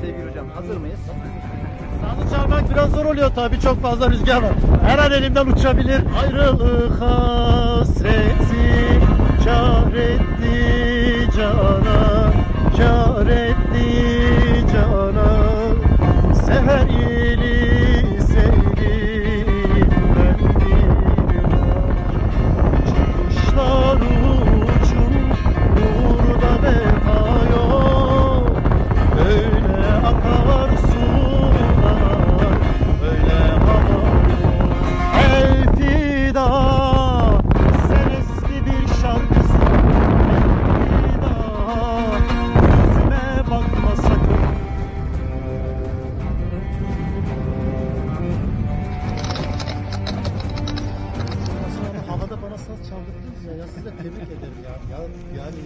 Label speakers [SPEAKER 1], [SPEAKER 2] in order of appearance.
[SPEAKER 1] sevgili hocam. Hazır mıyız?
[SPEAKER 2] Sağlı çalmak biraz zor oluyor tabii. Çok fazla rüzgar var. Her an elimden uçabilir. Ayrılık hasreti kar etti cana, kar etti cana. Seher hassas çaldırdınız ya. Ya size tebrik ederim ya. ya yani